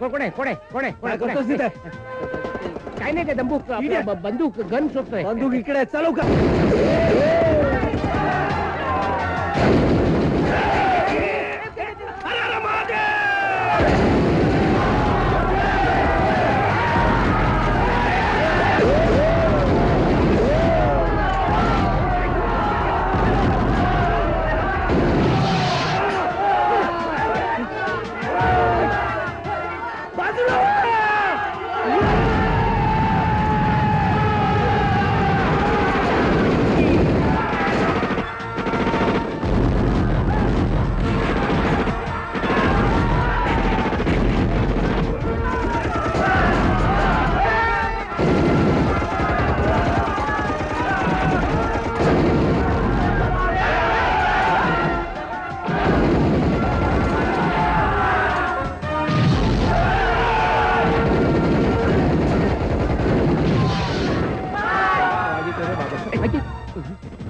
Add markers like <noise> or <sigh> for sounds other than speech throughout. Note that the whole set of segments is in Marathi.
कोण आहे कोण आहे कोण आहे कोण काय आहे? कोण करतोस आहे काय नाही ते. ब- बंदूक गन शोधतोय बंदूक इकडे आहे, चालू का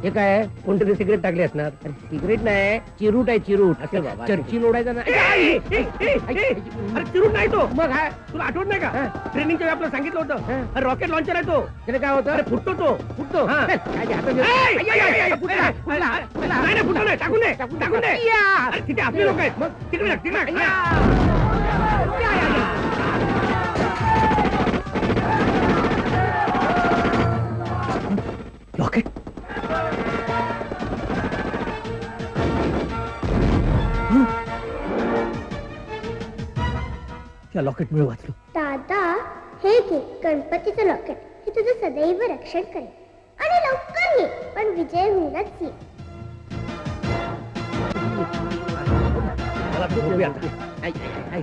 हे काय? कोणतरी सिगरेट टाकली असणार अरे, सिगरेट नाही चिरूट आहे चिरूट असेल बाबा. चर्ची ओढायचा ना अरे चिरून नाही तो मग हा तुला आठवत नाही हा. का ट्रेनिंगच्या वेळी आपल्याला सांगितलं हा. होतं रॉकेट लॉन्चर आहे तो त्याला काय होतं अरे फुटतो तो फुटतो हा. चल, काय ते हातात ए, घेऊन- ए, आई, आई, आई, आई, ए, फुटला, ए, फुटला, ए, फुटला. नाही नाही फुटलं नाही टाकून दे टाकून टाकून दे या. अरे तिथे आपले लोक आहेत मग तिकडे टाक, तिकडे टाक. या. या, या, या. रॉकेट त्या लॉकेट मुळे वाचलो दादा हे घे गणपतीचं लॉकेट हे तुझं सदैव रक्षण करेल आणि लवकर ये पण विजय होऊनच ये मला झोपूया आता. आई, आई, आई,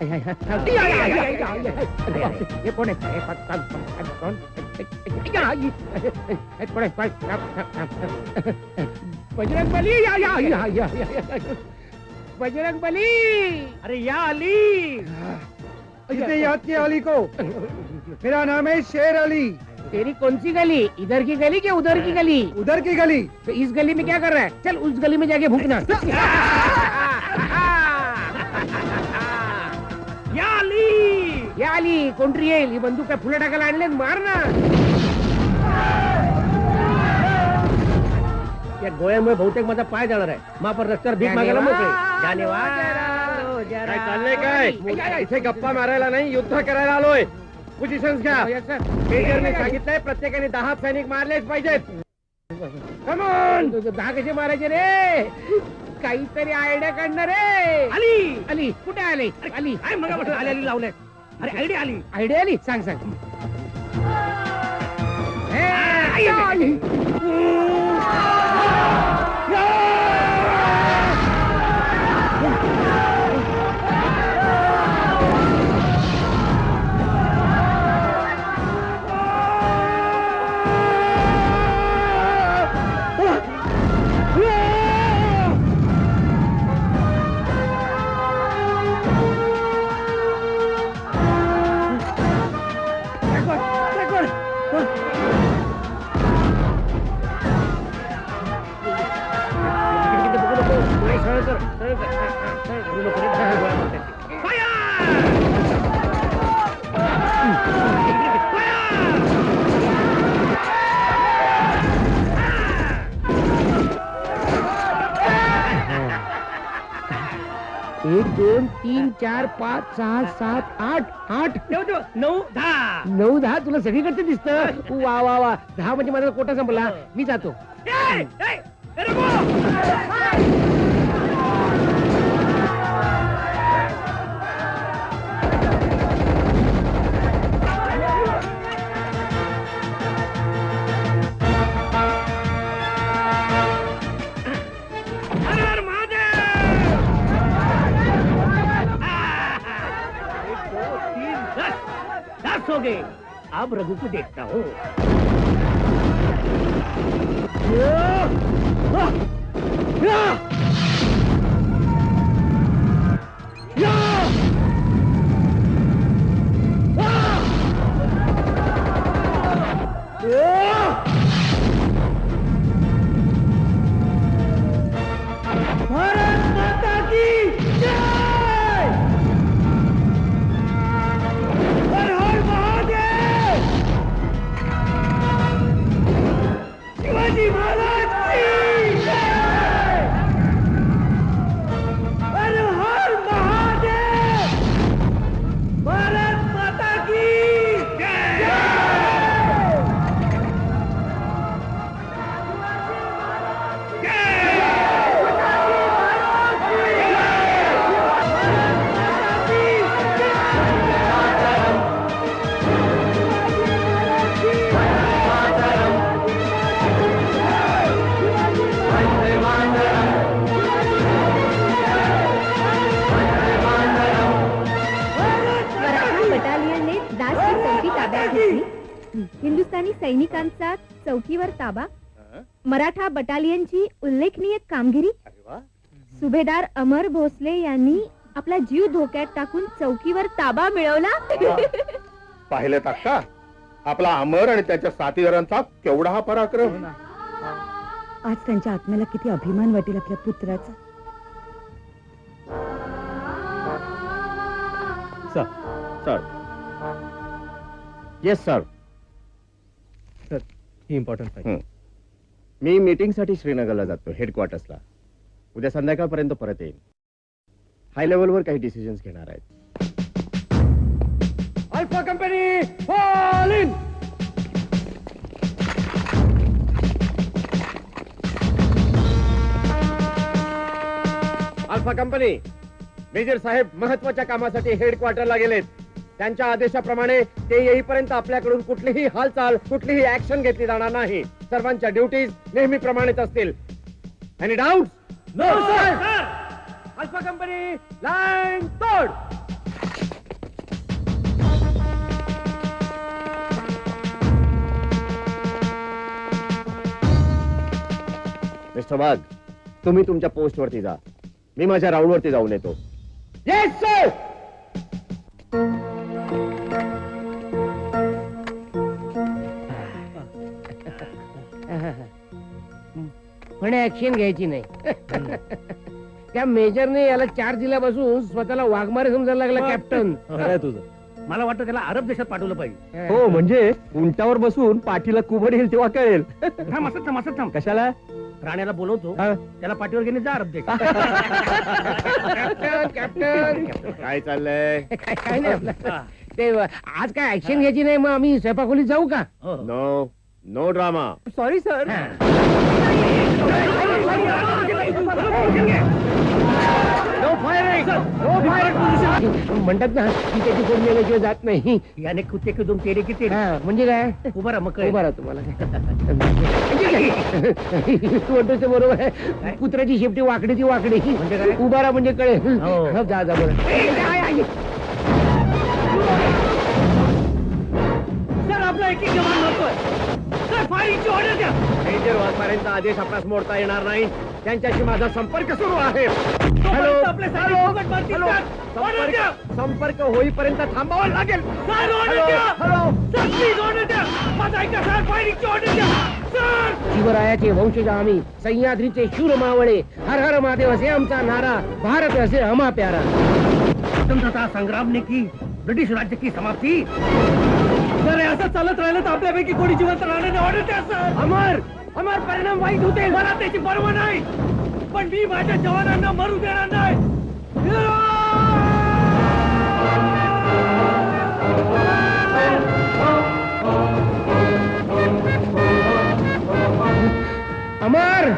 आई, आई, आई, आई, आई, आई, आई, आई, आई, आई. हे कोण आहे हे कोण- कोण- कोण- कोण? आई, आई, हे कोण आहे? कोण? बजरंग बली. बजरंग बली। अरे या अली। कितने याद किया अली को? मेरा नाम है शेर अली। तेरी कौन सी गली? इधर की गली क्या उधर की गली? उधर की गली। तो इस गली में क्या कर रहा है? चल उस गली में जाके भूखना। <laughs> या अली। या आली कोणतरी येईल ही बंदूक काय फुलं टाकायला आणले मार ना या गोळ्यामुळे बहुतेक माझा पाय जाणार आहे. मग आपण रस्त्यावर भीक मागायला मोकळे. धन्यवाद. काय चाललंय काय? इथे गप्पा मारायला नाही युद्ध करायला आलोय. पोझिशन घ्या. मेजरने सांगितलंय प्रत्येकाने दहा सैनिक मारलेच पाहिजेत. कमॉन दहा कसे मारायचे रे? काहीतरी आयडिया काढणार रे. आली! आली. कुठे आले? आली. काय मग आली आली लावलंय. अरे आयडी आली. आयडिया आली? सांग सांग. एक दोन तीन चार पाच सहा सात आठ आठ. ठेव नऊ दहा. नऊ दहा तुला सगळीकडचे दिसत. वा वा वा. दहा म्हणजे माझा कोटा संपला. मी जातो. ए, ए, ए! दे आप रघु को देखता हो Yeah! आ! Yeah! हिंदुस्थानी सैनिकांचा चौकीवर ताबा मराठा बटालियनची उल्लेखनीय कामगिरी सुभेदार अमर भोसले यांनी आपला जीव धोक्यात टाकून चौकीवर ताबा मिळवला. पाहिलं का आपला अमर आणि त्याच्या साथीदारांचा केवढा हा पराक्रम? आज त्यांच्या आत्म्याला किती अभिमान वाटेल आपल्या पुत्राचा. सर येस सर इम्पॉर्टंट हं. मी मीटिंगसाठी श्रीनगरला जातो हेडक्वार्टर्सला उद्या संध्याकाळपर्यंत परत येईन. हाय लेवलवर काही डिसिजन्स घेणार आहेत. Alpha company fall in alpha company major साहेब महत्त्वाच्या कामासाठी हेडक्वार्टरला गेलेत. त्यांच्या आदेशाप्रमाणे ते येईपर्यंत आपल्याकडून कुठलीही हालचाल कुठलीही ऍक्शन घेतली जाणार नाही. सर्वांच्या ड्युटीज नेहमीप्रमाणेच असतील. Any doubt no sir alpha company line तोड मिस्टर वाघ तुम्ही तुमच्या पोस्ट वरती जा. मी माझ्या राऊंड वरती जाऊन येतो. येस सर पण ऍक्शन घ्यायची नाही. त्या मेजरने याला चार दिल्यापासून स्वतःला वाघमारे समजायला लागला कॅप्टन <laughs> तुझं. मला वाटतं त्याला अरब देशात पाठवलं पाहिजे. हो. म्हणजे उंटावर बसून पाठीला कुबड येईल तेव्हा कळेल. थांब असं थांब असं थांब. कशाला? राण्याला बोलवतो हा. त्याला पाठीवर घेणे जा अरब देश कॅप्टन <laughs> काय चाललंय? <laughs> काय काय नाही आपलं. ते आज काय ऍक्शन घ्यायची नाही मग आम्ही स्वयंपाकोलीत जाऊ का? No no drama sorry sir म्हणतात ना की त्याची कोण गेल्याशिवाय जात नाही. याने कुत्ते की दोन तेरे किती? म्हणजे काय? उभा राहा मग उभा राहा तुम्हाला. तू म्हणतोस ते बरोबर आहे. कुत्र्याची शेपटी वाकडी ती वाकडी. म्हणजे काय? उभा राहा म्हणजे कळेल हो, जा जा बरं. सर आपला एक जवान नव्हतोय सर फायरिंगची ऑर्डर द्या मेजर वाघमारेंचा आदेश आपणास मोडता येणार नाही त्यांच्याशी माझा संपर्क सुरू आहे. हॅलो आपले हॅलो फुकट मारतील, हॅलो सर. द्या. संपर्क संपर्क होईपर्यंत थांबावं लागेल. सर ऑर्डर हॅलो द्या. हॅलो. सर प्लीज ऑर्डर द्या. माझा ऐका सर फायरिंगची ऑर्डर द्या. सर! शिवरायाचे वंशज आम्ही सह्याद्रीचे शूर मावळे हर हर महादेव असे आमचा नारा भारत असे हमा प्यारा. स्वतंत्रता संग्राम ने की ब्रिटिश राज्य की समाप्ती? जर असं चालत राहिलं तर आपल्यापैकी कोणी जिवंत राहण्याने ऑर्डर द्या सर. अमर अमर परिणाम वाईट होते मला त्याची पर्व नाही. पण मी माझ्या जवानांना मरू देणार नाही. अमर!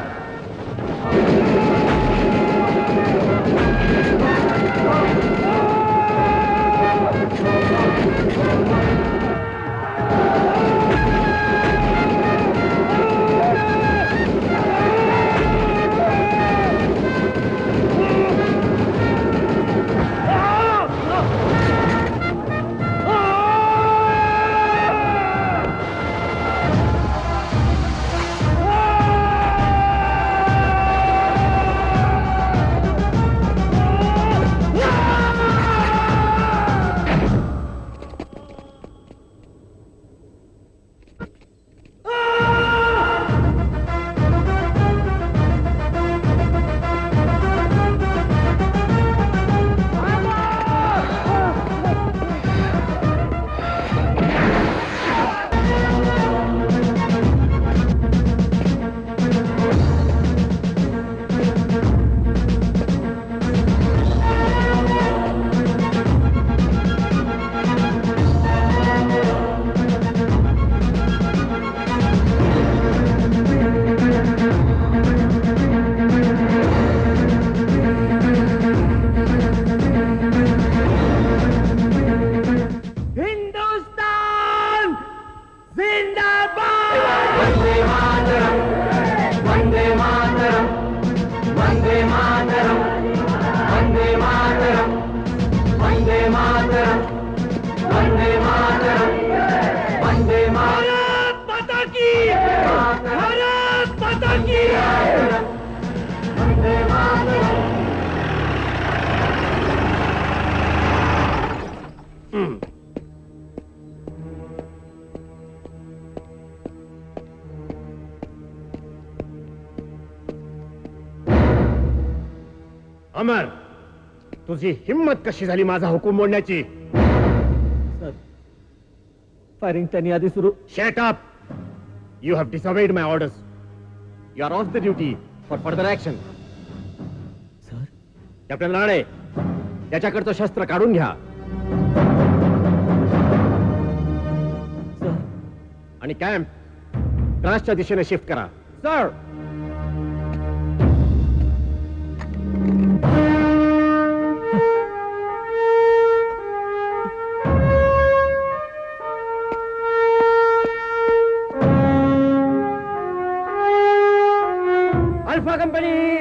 अमर तुझी हिम्मत कशी झाली माझा हुकूम मोडण्याची फायरिंग त्यांनी आधी सुरू Shut up! You have disobeyed my orders. You are off the duty for further action. Sir captain Rane त्याच्याकडचं शस्त्र काढून घ्या सर आणि कॅम्प त्रासच्या दिशेने शिफ्ट करा सर மகம்பலி.